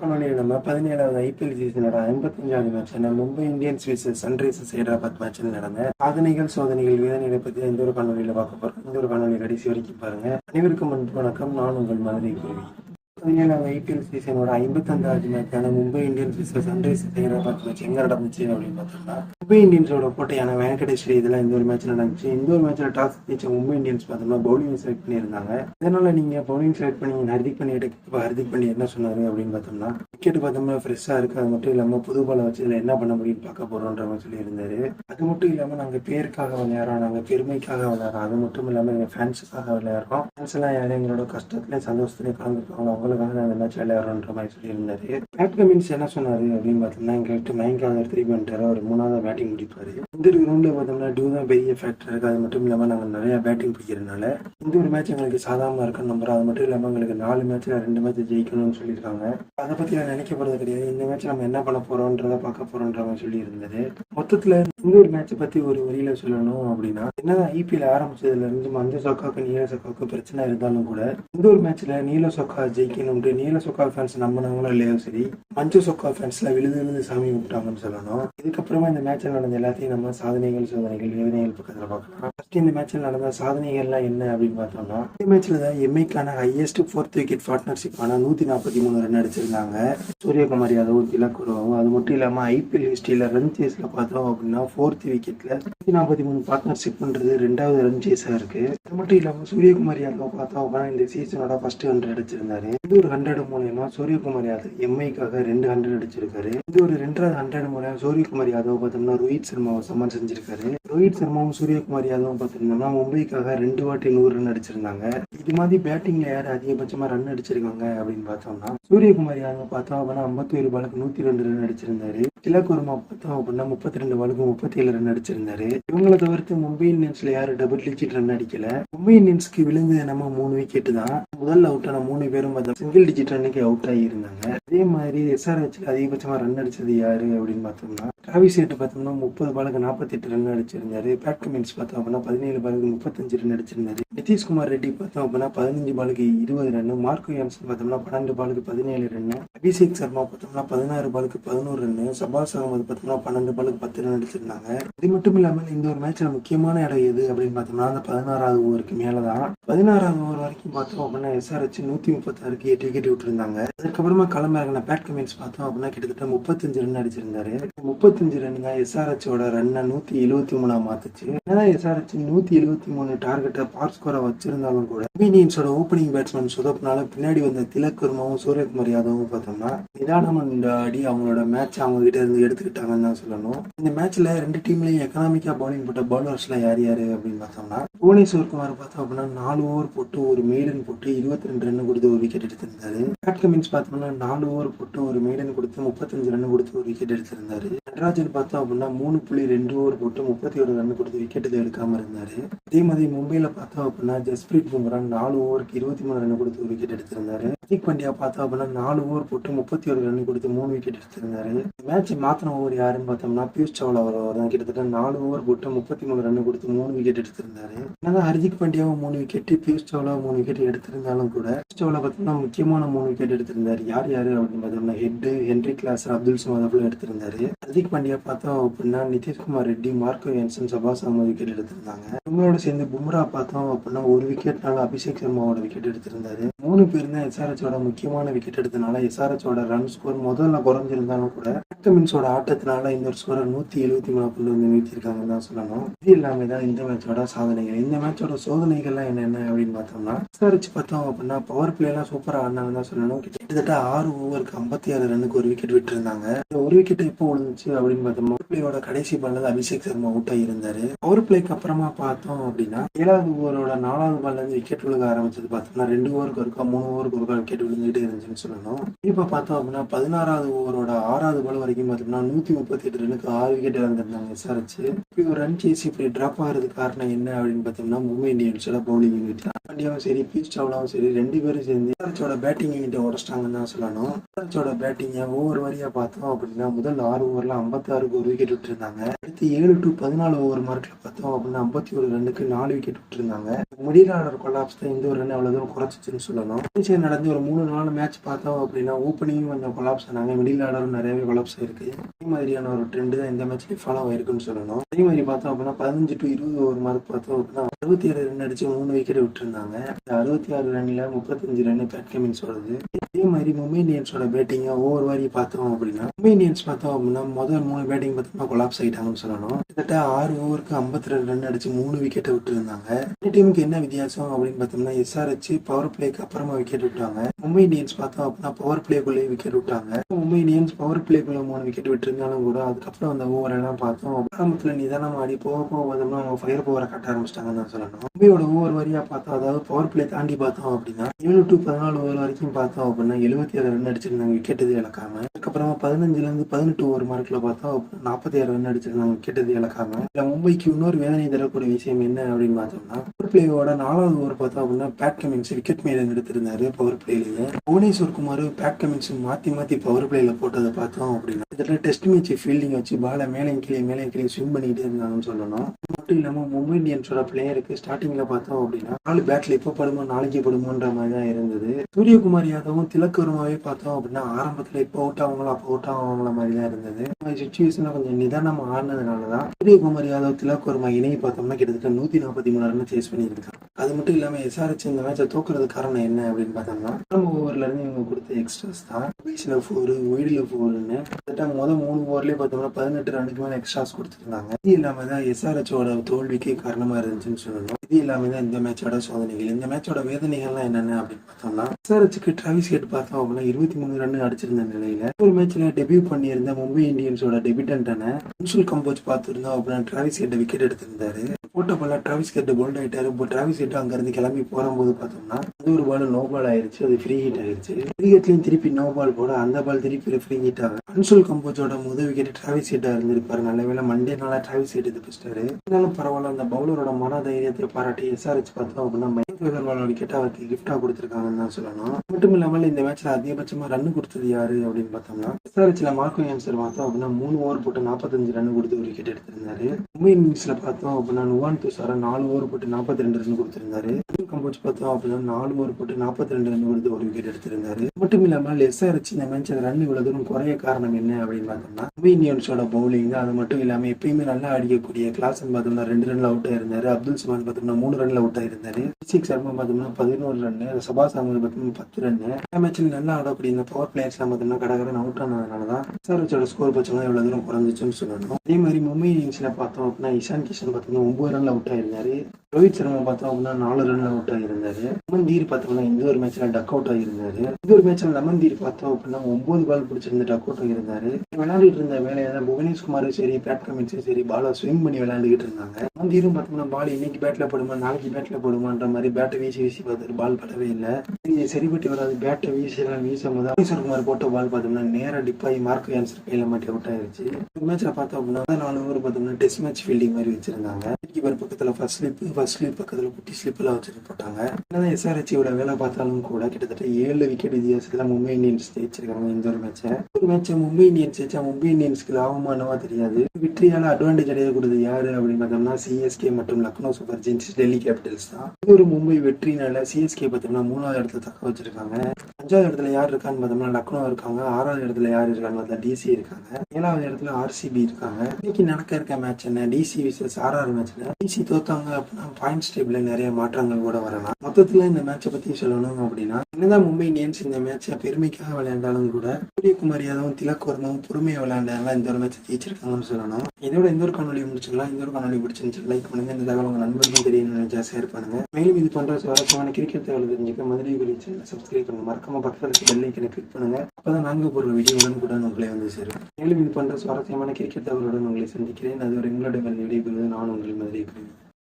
காணொலியில் நம்ம பதினேழாவது ஐபிஎல் சீசனோட ஐம்பத்தஞ்சாவது மேட்சான Mumbai Indians versus Sunrisers Hyderabad மேட்சில் நடந்த சாதனைகள் சோதனைகள் வேதனைகளை பற்றி இந்த ஒரு காணொலியில் பார்க்க போகிறோம் இந்த ஒரு காணொலி கடைசி வரைக்கும் பாருங்க. அனைவருக்கும் அன்பு வணக்கம். நான் உங்கள் மதுரை குருவி. பதினேழாவது ஐபிஎல் சீசனோட ஐம்பத்தஞ்சாவது மேட்சான Mumbai Indians versus Sunrisers Hyderabad match எங்கே நடந்துச்சு அப்படின்னு பார்த்தோம்னா மும்பை இந்தியன்ஸோட கோட்டையான வெங்கடேஸ்வரி இதெல்லாம் இந்த ஒரு மேட்ச் நடந்துச்சு. இந்த ஒரு மேட்ச்ல டாஸ் ஜெயிச்ச மும்பை இந்தியன்ஸ் பார்த்தோம்னா பவுலிங் செலக்ட் பண்ணியிருந்தாங்க. இதனால நீங்க பவுலிங் செலக்ட் பண்ணி ஹர்திக் பண்ணி இப்போ ஹர்திக் பண்ணி என்ன சொன்னாரு அப்படின்னு பார்த்தோம்னா விக்கெட் பார்த்தோம்னா ஃப்ரெஷ்ஷாக இருக்கு. அது மட்டும் இல்லாமல் புது பாலை வச்சு இதில் என்ன பண்ண முடியும்னு பார்க்க போறோன்ற மாதிரி சொல்லியிருந்தாரு. அது மட்டும் இல்லாமல் நாங்கள் பேருக்காக விளையாடுறோம். நாங்கள் பெருமைக்காக விளையாடுறோம். அது மட்டும் இல்லாமல் எங்கள் ஃபேன்ஸுக்காக விளையாடுறோம். ஃபேன்ஸ் எல்லாம் யாரும் எங்களோட கஷ்டத்துலையும் சந்தோஷத்துலையும் கலந்துருக்காங்க அவங்களுக்காக நாங்கள் மேட்ச் விளையாடுறோன்ற மாதிரி சொல்லியிருந்தாரு. பேட் கமின்ஸ் என்ன சொன்னாரு அப்படின்னு பார்த்தோம்னா எங்களுக்கு மயங்காக திருப்பி வந்துட்டாரு ஒரு மூணாவது பேட்டிங் முடிப்பாரு. இந்த ஒரு ரவுண்டில் பார்த்தோம்னா டியூ தான் பெரிய ஃபேக்டர் இருக்குது அது மட்டும் இல்லாமல் நாங்கள் நிறைய பேட்டிங் பிடிக்கிறதுனால இந்த ஒரு மேட்ச் எங்களுக்கு சாதாரணமாக இருக்குன்னு நம்பர் அது மட்டும் இல்லாமல் எங்களுக்கு நாலு மேட்ச்சில் ரெண்டு மேட்ச் ஜெயிக்கணும்னு சொல்லியிருக்காங்க. அதை பற்றி நான் நினைக்க போகிறது கிடையாது. இந்த மேட்ச் நம்ம என்ன பண்ண போகிறோன்றதை பார்க்க போகிறோன்ற மாதிரி சொல்லியிருந்தது. மொத்தத்தில் இந்த ஒரு மேட்ச்சை பற்றி ஒரு வரியில் சொல்லணும் அப்படின்னா என்னதான் ஐபிஎல் ஆரம்பிச்சதுலேருந்து மஞ்ச சொக்காவுக்கு நீல சொக்காவுக்கு பிரச்சனை இருந்தாலும் கூட இந்த ஒரு மேட்ச்சில் நீல சொக்கா ஜெயிக்கணும்ட்டு நீல சொக்கா ஃபேன்ஸ் நம்பினாங்களோ இல்லையோ சரி மஞ்ச சொக்கா ஃபேன்ஸில் விழுது விழுது சாமி கும்பிட்டாங்கன்னு சொல்லணும். இதுக்கப்புறமா இந்த மேட்ச்சில் நடந்த எல்லாத்தையும் நம்ம சாதனைகள் சோதனைகள் வேதனைகள் பக்கத்தில் பார்க்கலாம். ஃபர்ஸ்ட் இந்த மேட்ச்சில் நடந்த சாதனைகள்லாம் என்ன அப்படின்னு பார்த்தோம்னா இந்த மேட்ச்சில் தான் எம்ஐக்கான ஹையஸ்ட் ஃபோர்த் விக்கெட் பார்ட்னர்ஷிப்பான நூற்றி நாற்பத்தி மூணு ரன் அடிச்சிருந்தாங்க. சூரியகுமார் யாதவும் திலக்குறவும் அது மட்டும் இல்லாமல் ஐபிஎல் ஹிஸ்ட்ரியில் ரன் சேஸில் பார்த்தோம் அப்படின்னா ஃபோர்த் விக்கெட்டில் நூற்றி நாற்பத்தி மூணு பார்ட்னர்ஷிப்ன்றது ரெண்டாவது ரன் சேஸாக இருக்கு. அது மட்டும் இல்லாமல் சூரியகுமார் யாதவ் பார்த்தோம் அப்படின்னா இந்த சீசனோட ஃபர்ஸ்ட் ஹண்ட்ரட் அடிச்சிருந்தாரு. இந்த ஒரு ஹண்ட்ரட் மூலயமா சூரியகுமார் யாதவ் எம்ஐக்காக ரெண்டு ஹண்ட்ரட் அடிச்சிருக்காரு. இந்த ஒரு ரெண்டாவது ஹண்ட்ரட் மூலயமா சூரியகுமார் யாதவ் பார்த்தோம்னா ரோஹித் சர்மாவை சமன் செஞ்சிருக்காரு. ரோஹித் சர்மாவும் சூரியகுமார் யாதவும் பார்த்திருந்தோம்னா மும்பைக்காக ரெண்டு வாட்டி நூறு ரன் அடிச்சிருந்தாங்க. இது மாதிரி பேட்டிங்ல யார் அதிகபட்சமா ரன் அடிச்சிருக்காங்க அப்படின்னு பார்த்தோம்னா சூரியகுமார் யாதவ் பார்த்தோம் அப்படின்னா ஐம்பத்தி ஒரு பாலுக்கு நூத்தி ரெண்டு ரன் அடிச்சிருந்தாரு. திலக் வர்மா பார்த்தோம் அப்படின்னா முப்பத்தி ரெண்டு பாலுக்கு முப்பத்தி ஏழு ரன் அடிச்சிருந்தாரு. இவங்களை தவிர்த்து மும்பை இந்தியன்ஸ்ல யாரும் டபுள் டிஜிட் ரன் அடிக்கல? மும்பை இந்தியன்ஸ்க்கு விழுந்து நம்ம மூணு விக்கெட் தான். முதல்ல அவுட் ஆன மூணு பேரும் பார்த்தா சிங்கிள் டிஜிட் ரன்னுக்கு அவுட் ஆகி இருந்தாங்க அதே மாதிரி எஸ்ஆர்ஹெச்ல அதிகபட்சமா ரன் அடிச்சது யாரு அப்படின்னு பார்த்தோம்னா டிராவிஸ் ஹெட் பார்த்தோம்னா முப்பது பாலுக்கு நாற்பத்தெட்டு ரன் அடிச்சிருந்தாரு. பேட் கமின்ஸ் பார்த்தோம் அப்படின்னா பதினேழு பாலுக்கு முப்பத்தஞ்சு ரன் அடிச்சிருந்தாரு. நிதிஷ்குமார் ரெட்டி பார்த்தோம் அப்படின்னா பதினஞ்சு பாலுக்கு இருபது ரன் மார்க்கோ யான்சன் பார்த்தோம்னா பன்னெண்டு பாலுக்கு பதினேழு ரன் அபிஷேக் சர்மா பார்த்தோம்னா பதினாறு பாலுக்கு பதினோரு ரன்னு சபாஸ் அகமது பார்த்தோம்னா பன்னெண்டு பாலுக்கு பத்து ரன் அடிச்சிருந்தாங்க. இது மட்டும் இல்லாமல் இந்த ஒரு மேட்ச்ல முக்கியமான இடம் எது அப்படின்னு பார்த்தோம்னா அந்த பதினாறாவது ஓவருக்கு மேலே தான் பதினாறாவது ஓவர் வரைக்கும் பார்த்தோம் அப்படின்னா எஸ்ஆர்ஹெச் நூற்றி முப்பத்தாறுக்கு எட்டு விக்கெட் விட்டுருந்தாங்க. அதுக்கப்புறமா களமிறங்கின பேட் கமின்ஸ் பார்த்தோம் அப்படின்னா கிட்டத்தட்ட முப்பத்தஞ்சு ரன் அடிச்சிருந்தாரு. முப்பத்தஞ்சு ரன் தான் எஸ்ஆர்ஹெச்சோட ரன்னை நூற்றி எழுபத்தி மூணா மாத்துச்சு. என்னதான் எஸ்ஆர்ஹெச் நூற்றி எழுபத்தி மூணு டார்கெட்டை பார் குறை வச்சிருந்தாலும் கூட இந்தியன்ஸோட ஓப்பனிங் பேட்ஸ்மேன் சுதப்னால பின்னாடி வந்த திலக் வர்மாவும் சூரியகுமார் யாதவும் பார்த்தோம்னா நிதானம் இந்த அடி அவங்களோட மேட்ச் அவங்க கிட்ட இருந்து எடுத்துக்கிட்டாங்கன்னு தான் சொல்லணும். இந்த மேட்ச்ல ரெண்டு டீம்லயும் எக்கனாமிக்கா பவுலிங் போட்ட பவுலர்ஸ்லாம் யார் யாரு அப்படின்னு பார்த்தோம்னா புவனேஸ்வர்குமார் பார்த்தோம் அப்படின்னா நாலு ஓவர் போட்டு ஒரு மெய்டன் போட்டு இருபத்தி ரெண்டு ரன் கொடுத்து ஒரு விக்கெட் எடுத்திருந்தாரு. பேட் கமின்ஸ் பார்த்தோம்னா நாலு ஓவர் போட்டு ஒரு மெய்டன் கொடுத்து முப்பத்தஞ்சு ரன் கொடுத்து ஒரு விக்கெட் எடுத்திருந்தாரு. நடராஜன் பார்த்தோம் அப்படின்னா மூணு புள்ளி ரெண்டு ஓவர் போட்டு முப்பத்தி ஒரு ரன் கொடுத்து விக்கெட் எடுக்காம இருந்தாரு. அதே மாதிரி மும்பையில பார்த்தோம் அப்படின்னா ஜஸ்பிரீத் பும்ரா நாலு ஓவருக்கு இருபத்தி மூணு ரன் கொடுத்து ஒரு விக்கெட் எடுத்திருந்தாரு. ஹர்திக் பாண்டியா பார்த்தோம் அப்படின்னா நாலு ஓவர் போட்டு முப்பத்தி ஒரு ரன் கொடுத்து மூணு விக்கெட் எடுத்திருந்தாரு. மேட்ச் மாத்தின ஓவர் யாருன்னு பார்த்தோம்னா பியூஷ் சவுலா அவர் தான் கிட்டத்தட்ட நாலு ஓவர் போட்டு முப்பத்தி மூணு ரன் கொடுத்து மூணு விக்கெட் எடுத்திருந்தாரு. என்னதான் ஹர்திக் பாண்டியாவும் மூணு விக்கெட் பியூஷ் சவுலா மூணு விக்கெட் எடுத்திருந்தாலும் கூட பியூஷ் சவுலா பார்த்தோம்னா முக்கியமான மூணு விக்கெட் எடுத்திருந்தாரு. யார் யாரு அப்படின்னு பார்த்தோம்னா ஹெட் ஹென்ரி கிளாஸ் அப்துல் சமாதப்ல எடுத்திருந்தாரு. ஹர்திக் பாண்டியா பார்த்தோம் அப்படின்னா நிதிஷ்குமார் ரெட்டி மார்க்கோ என்சன் சபாஸ் அகமது விக்கெட் எடுத்திருந்தாங்க. இவங்களோட சேர்ந்து பும்ரா பார்த்தோம் அப்படின்னா ஒரு விக்கெட்னால அபிஷேக் சர்மாவோட விக்கெட் எடுத்திருந்தாரு. மூணு பேர் தான் எஸ்ஆர்எச்சோட முக்கியமான விக்கெட் எடுத்தனால எஸ்ஆர்எச்சோட ரன் ஸ்கோர் முதல்ல குறைஞ்சிருந்தாலும் கூட மின்ஸோட ஆட்டத்தினால இந்த ஒரு ஸ்கோரை நூத்தி எழுபத்தி மூணு புள்ளி வந்து நிறுத்திருக்காங்கன்னு தான் சொல்லணும். இது எல்லாமே தான் இந்த மேட்சோட சாதனைகள் இந்த மேட்சோட சோதனைகள்லாம் என்னென்ன அப்படின்னு பார்த்தோம்னா விசாரிச்சு பார்த்தோம் அப்படின்னா பவர் பிளே எல்லாம் சூப்பரா ஆடினாங்கன்னு தான் சொல்லணும். கிட்டத்தட்ட ஆறு ஓவருக்கு ஐம்பத்தி ஆறு ரன்னுக்கு ஒரு விக்கெட் விட்டுருந்தாங்க. ஒரு விக்கெட் எப்போ விழுந்துச்சு அப்படின்னு பார்த்தோம்னா பிளேயோட கடைசி பால்ல அபிஷேக் சர்மா அவுட் ஆகியிருந்தாரு பவர் பிளேக்கு அப்புறமா பார்த்தோம் அப்படின்னா ஏழாவது ஓவரோட நாலாவது பால்ல இருந்து விக்கெட் விழுக ஆரம்பிச்சது பார்த்தோம்னா ரெண்டு ஓவருக்கு ஒருக்கா மூணு ஓவருக்கு ஒருக்கா விக்கெட் விழுந்துகிட்டே இருந்துச்சுன்னு சொல்லணும். இப்போ பார்த்தோம் அப்படின்னா பதினாறாவது ஓவரோட ஆறாவது பால் வரைக்கும் பார்த்தோம்னா நூற்றி முப்பத்தி எட்டு ரன்னுக்கு ஆறு விக்கெட் இழந்திருந்தாங்க எஸ்ஆர்ஹெச் இப்போ ஒரு ரன் சேஸ் இப்படி ட்ராப் ஆகிறதுக்கு காரணம் என்ன அப்படின்னு பார்த்தோம்னா மும்பை இந்தியன்ஸோட பவுலிங் யூனிட் தான் பாண்டியாவும் சரி பீஸ் சாவ்லாவும் சரி ரெண்டு பேரும் சேர்ந்து ஆர்ச்சோட பேட்டிங் யூனிட்டை உடச்சிட்டாங்கன்னு தான் சொல்லணும். ஆர்ச்சோட பேட்டிங்கை ஒவ்வொரு வரியாக பார்த்தோம் அப்படின்னா முதல் ஆறு ஓவரில் ஐம்பத்தாறுக்கு ஒரு விக்கெட் விட்டுருந்தாங்க. அடுத்து ஏழு டு பதினாலு ஓவர் மார்க்கில் பார்த்தோம் அப்படின்னா ஐம்பத்தி ஒரு ரன்னுக்கு நாலு விக்கெட் விட்டுருந்தாங்க. மிடில் ஆர்டர் கொலாப்ஸ் தான் இந்த ஒரு ரன் அவ்வளோ தூரம் குறைச்சிச்சுன்னு சொல்லணும். சரி நடந்து ஒரு மூணு நாலு மேட்ச் பார்த்தோம் அப்படின்னா ஓப்பனிங்கும் கொஞ்சம் கொலாப்ஸ் ஆனாங்க. மிடில் ஆர்டரும் நிறையவே கொலாப்ஸ் இருக்குது அதே மாதிரியான ஒரு ட்ரெண்டு தான் இந்த மேட்ச்லேயும் ஃபாலோ ஆயிருக்குன்னு சொல்லணும். அதே மாதிரி பார்த்தோம் அப்படின்னா பதினஞ்சு டு இருபது ஒரு மாதம் பார்த்தோம் அப்படின்னா அறுபத்தி ஏழு ரன் அடிச்சு மூணு விக்கெட் விட்டுருந்தாங்க. அந்த அறுபத்தி ஆறு ரன்ல முப்பத்தஞ்சு ரன் பேட் கமின்ஸ் வருது அதே மாதிரி மும்பை இந்தியன்ஸோட பேட்டிங்கை ஒவ்வொரு வாரி பார்த்தோம் அப்படின்னா மும்பை இந்தியன்ஸ் பார்த்தோம் அப்படின்னா முதல் மூணு பேட்டிங் பார்த்தோம்னா கொலாப்ஸ் ஆகிட்டாங்கன்னு சொல்லணும். கிட்டத்தட்ட ஆறு ஓவருக்கு ஐம்பத்தி ரெண்டு ரன் அடிச்சு மூணு விக்கெட்டை விட்டுருந்தாங்க. இந்த டீமுக்கு என்ன வித்தியாசம் அப்படின்னு பார்த்தோம்னா எஸ்ஆர்ஹெச் பவர் பிளேக்கு அப்புறமா விக்கெட் விட்டாங்க. மும்பை இந்தியன்ஸ் பார்த்தோம் அப்படின்னா பவர் பிளேக்குள்ளேயே விக்கெட் விட்டாங்க. மும்பை இந்தியன்ஸ் பவர் பிளேக்குள்ள மூணு விக்கெட் விட்டுருந்தாலும் கூட அதுக்கப்புறம் அந்த ஓவரெல்லாம் பார்த்தோம். ஆரம்பத்தில் நிதானமா ஆடி போக போக பார்த்தோம்னா அவங்க ஃபயர் பவரை கட்ட ஆரம்பிச்சிட்டாங்க நான் சொல்லணும் மும்பையோட ஒவ்வொரு வரியா பார்த்தோம் அதாவது பவர் பிளே தாண்டி பார்த்தோம் அப்படின்னா ஏழு டு பதினாலு ஓவர் வரைக்கும் பார்த்தோம் அப்படின்னா எழுபத்தி ஏழு ரன் அடிச்சிருந்தாங்க விக்கெட் இது இழக்காம. அதுக்கப்புறமா பதினஞ்சுலேருந்து பதினெட்டு ஓவர் மார்க்கில் பார்த்தோம் அப்படின்னா நாற்பத்தி ஆறு ரன் அடிச்சிருந்தாங்க விக்கெட் இது இழக்காம. இல்ல மும்பைக்கு இன்னொரு வேதனை தரக்கூடிய விஷயம் என்ன அப்படின்னு பார்த்தோம்னா பவர் பிளேயோட நாலாவது ஓவர் பார்த்தோம் அப்படின்னா பேட் கமின்ஸ் விக்கெட் மேல எடுத்திருந்தாரு பவர் பிளேலயே புவனேஸ்வர் குமார் பேட் கமின்ஸ் மாற்றி மாற்றி பவர் பிளேயில் போட்டதை பார்த்தோம் அப்படின்னா கிட்டத்தட்ட டெஸ்ட் மேட்ச் ஃபீல்டிங் வச்சு பாலை மேலே கீழே மேலே கீழே ஸ்விம் பண்ணிக்கிட்டே இருந்தாங்கன்னு சொல்லணும். மட்டும் இல்லாமல் மும்பை இந்தியன்ஸோட பிளேயருக்கு ஸ்டார்டிங்கில் பார்த்தோம் அப்படின்னா நாலு பேட்டில் எப்போ படுமோ நாளைக்கு படுமோன்ற மாதிரி தான் இருந்தது. சூரியகுமார் யாதவும் திலக்கருமாவே பார்த்தோம் அப்படின்னா ஆரம்பத்தில் இப்போ அவுட் ஆவாங்களோ அப்போ அவுட் ஆவாங்கள மாதிரி தான் இருந்தது. சுச்சுவேஷனில் கொஞ்சம் நிதானமாக ஆடினதுனால தான் சூரியகுமார் யாதவ் திலக்கருமா இணைய இணையை பார்த்தோம்னா கிட்டத்தட்ட நூற்றி நாற்பத்தி மூணு ரன் சேஸ் பண்ணியிருக்காங்க. அது மட்டும் இல்லாமல் எஸ்ஆர்ஹெச் இந்த மேட்சை தோக்குறது காரணம் என்ன அப்படின்னு பார்த்தோம்னா நம்ம ஓவர்ல இருந்து இவங்க கொடுத்த எக்ஸ்ட்ராஸ் தான். பேஸில் ஃபோரு ஒயிடில் ஃபோருன்னு கிட்டத்தட்ட மொதல் மூணு ஓவர்லேயே பார்த்தோம்னா பதினெட்டு ரனுக்கு மேலே எக்ஸ்ட்ராஸ் கொடுத்துருந்தாங்க. இது இல்லாமல் தான் எஸ்ஆர்ஹெச்சோட தோல்விக்கு காரணமாக இருந்துச்சுன்னு சொல்லணும். இது இல்லாமல் தான் இந்த மேட்சோட சோதனைகள். இந்த மேட்சோட வேதனைகள்லாம் என்னென்ன அப்படின்னு பார்த்தோம்னா எஸ்ஆர்ஹெச்சுக்கு டிராவிஸ் ஹெட் பார்த்தோம் அப்படின்னா இருபத்தி மூணு ரன் அடிச்சிருந்த நிலையில் ஒரு மேட்ச்சில் டெபியூ பண்ணியிருந்த மும்பை இந்தியன்ஸோட டெபியூட்டன்டான அன்சுல் கம்போஜ் பார்த்துருந்தோம் அப்படின்னா டிராவிஸ் ஹெட் விக்கெட் எடுத்திருந்தாரு. போல டிராவிஸ் ஹெட் போல்ட் ஆகிட்டாரு இப்போ டிராவிஸ் ஹெட் அங்கிருந்து கிளம்பி போகும்போது பார்த்தோம்னா அது ஒரு பால் நோ பால் ஆயிருச்சு. அது ஃப்ரீ ஹிட் ஆயிருச்சு. கிரிக்கெட்லயும் திருப்பி நோ பால் போட அந்த பால் திருப்பி ஃப்ரீ ஹிட் ஆகும் அன்சுல் கம்போஜோட முதல் விக்கெட் டிராவிஸ் ஹிட்டாக இருந்திருப்பாரு. நல்ல வேலை மண்டே நாளா டிராவிஸ் எடுத்து தப்பிச்சிட்டாரு இருந்தாலும் பரவாயில்ல அந்த பவுலரோட மன தைரியத்தை பாராட்டி எஸ்ஆர்ஹெச் பார்த்தோம் அப்படின்னா மயங்க் அகர்வாலோட கிட்ட அவருக்கு கிஃப்டாக கொடுத்துருக்காங்கன்னு தான் சொல்லணும். மட்டும் இல்லாமல் இந்த மேட்ச்சில் அதிகபட்சமா ரன் கொடுத்தது யாரு அப்படின்னு பார்த்தோம்னா எஸ்ஆர்ஹெச்ல மார்க்கோ ஆன்சர் பார்த்தோம் அப்படின்னா மூணு ஓவர் போட்டு நாற்பத்தஞ்சு ரன் கொடுத்து ஒரு விக்கெட் எடுத்திருந்தாரு. மும்பை இந்தியன்ஸ்ல பார்த்தோம் அப்படின்னா நுவான் துஷாரா நாலு ஓவர் போட்டு நாற்பத்தி ரெண்டு ரன் கொடுத்துருந்தாரு. கம்போஸ் பார்த்தோம் அப்படின்னா நாலு ஓவர் போட்டு நாற்பத்தி ரெண்டு ரன் கொடுத்து ஒரு விக்கெட் எடுத்திருந்தாரு மட்டும் இல்லாமல் எஸ்ஆர்ஹெச் இந்த மேட்ச் ரன் இவ்வளவு தூரம் குறைய காரணம் என்ன அப்படின்னு பார்த்தோம்னா மும்பை இந்தியன்ஸோட பவுலிங் அது மட்டும் இல்லாமல் எப்பயுமே நல்லா அடிக்கக்கூடிய கிளாஸ் பார்த்தோம்னா ரெண்டு ரன்ல அவுட் ஆயிருந்தாரு. அப்துல் சமான் பார்த்தோம்னா மூணு ரன்ல அவுட் ஆயிருந்தாரு. சிக் சர்மா பார்த்தோம்னா பதினோரு ரன் சபாஸ் அகமது பார்த்தோம்னா பத்து ரன் இந்த மேட்ச்ல நல்லா ஆடக்கூடிய இந்த பவர் பிளேயர்ஸ்லாம் பார்த்தோம்னா கடகரன் அவுட் ஆனதுனால தான் எஸ்ஆர்ஹெச்சோட ஸ்கோர் பார்த்தோம்னா இவ்வளவு தூரம் குறைஞ்சிச்சுன்னு சொல்லணும். அதே மாதிரி மும்பை இந்தியன்ஸ்ல பார்த்தோம் அப்படின்னா இஷான் கிஷன் பார்த்தோம்னா ஒன்பது ரன்ல அவுட் ஆயிருந்தாரு. ரோஹித் சர்மா பார்த்தோம் அப்படின்னா நாலு ரன்ல அவுட் ஆகியிருந்தாரு லெமன் தீர் பார்த்தோம்னா இந்த ஒரு மேட்ச்ல டக் அவுட் ஆகியிருந்தாரு இந்த ஒரு மேட்ச்ல லமந்தீர் தீர் பார்த்தோம் அப்படின்னா ஒன்பது பால் பிடிச்சிருந்து டக் அவுட் ஆகியிருந்தாரு விளையாடிட்டு இருந்த வேலையை தான் புவனேஷ்குமாரும் சரி பேட் கமிட்ஸும் சரி பாலா ஸ்விங் பண்ணி விளையாண்டுகிட்டு இருந்தாங்க. லெமன் தீரும் பார்த்தோம்னா பால் இன்னைக்கு பேட்ல போடுமா நாளைக்கு பேட்ல போடுமான்ற மாதிரி பேட்டை வீசி வீசி பார்த்து பால் படவே இல்லை. இது சரிப்பட்டு வராது பேட்டை வீசி எல்லாம் வீசும் போது குமார் போட்ட பால் பார்த்தோம்னா நேராக டிப்பாகி மார்க் ஆன்சர் கையில மாட்டி அவுட் ஆயிருச்சு. மேட்ச்சில் மேட்ச்ல பார்த்தோம் அப்படின்னா நாலு ஓவர் பார்த்தோம்னா டெஸ்ட் மேட்ச் ஃபீல்டிங் மாதிரி வச்சிருந்தாங்க. கீப்பர் பக்கத்துல ஃபர்ஸ்ட் ஸ்லிப் ஃபர்ஸ்ட் ஸ்லிப் பக்கத்துல குட்டி ஸ்லிப் எல்லாம் வச்சுட்டு போட்டாங்க. என்னதான் எஸ்ஆர்ஹெச்சியோட வேலை பார்த்தாலும் கூட கிட்டத்தட்ட ஏழு விக்கெட் வித்தியாசத்துல மும்பை இந்தியன்ஸ் ஜெயிச்சிருக்காங்க இந்த ஒரு மேட்சை ஒரு மேட்சை மும்பை இந்தியன்ஸ் ஜெயிச்சா மும்பை இந்தியன்ஸ்க்கு லாபமானவா தெரியாது. வெற்றியால அட்வான்டேஜ் அடையக்கூடியது யாரு அப்படின்னு பார்த்தோம்னா சிஎஸ்கே மற்றும் Lucknow Super Giants Delhi Capitals தான். இது ஒரு மும்பை வெற்றினால சிஎஸ்கே பார்த்தோம்னா மூணாவது இடத்துல தக்க வச்சிருக்காங்க. அஞ்சாவது இடத்துல யார் இருக்கான்னு பார்த்தோம்னா லக்னோ இருக்காங்க. ஆறாவது இடத்துல யார் இருக்காங்க பார்த்தா டிசி இருக்காங்க. ஏழாவது இடத்துல ஆர்சிபி இருக்காங்க. இன்னைக்கு நடக்க இருக்க மேட்ச் என்ன? டிசி விசஸ் ஆர்ஆர் மேட்ச்ல டிசி தோத்தாங்க அப்படின்னா பாயிண்ட்ஸ் டேபிள்ல நிறைய மாற்றங்கள் கூட வரலாம். மொத்தத்துல இந்த மேட்சை பத்தி சொல்லணும் அப்படின்னா என்னதான் மும்பை இந்தியன்ஸ் இந்த மேட்சை பெருமைக்காக விளையாண்டாலும் கூட சூரியகுமார் யாதவும் திலக் வர்மாவும் பொறுமையை விளையாண்டாலும் இந்த ஒரு மேட்சை ஜெயிச்சிருக்காங்கன்னு சொல்லணும். இதோட இந்த ஒரு காணொலி முடிச்சுக்கலாம். இந்த ஒரு காணொலி பிடிச்சிருந்துச்சு லைக் பண்ணுங்க. இந்த தகவல் உங்க நண்பர்களும் தெரியணும்னு நினைச்சா ஷேர் பண்ணுங்க மேலும் இது போன்ற சுவாரஸ்யமான கிரிக்கெட் தகவல் தெரிஞ்சுக்க மதுரை வெளி சேனல் சப்ஸ்கிரைப் பண்ணுங்க மறக்காம பக்கத்தில் பெல் ஐக்கனை கிளிக் பண்ணுங்க. அப்பதான் நான்கு போடுற வீடியோ கூட உங்களை வந்து சேரும். மேலும் இது போன்ற சுவாரஸ்யமான கிரிக்கெட் தகவலுடன் உங்களை சந்திக்கிறேன். அது ஒரு எங்களுடைய விடைபெறுவது நான் உங்கள் மதுரை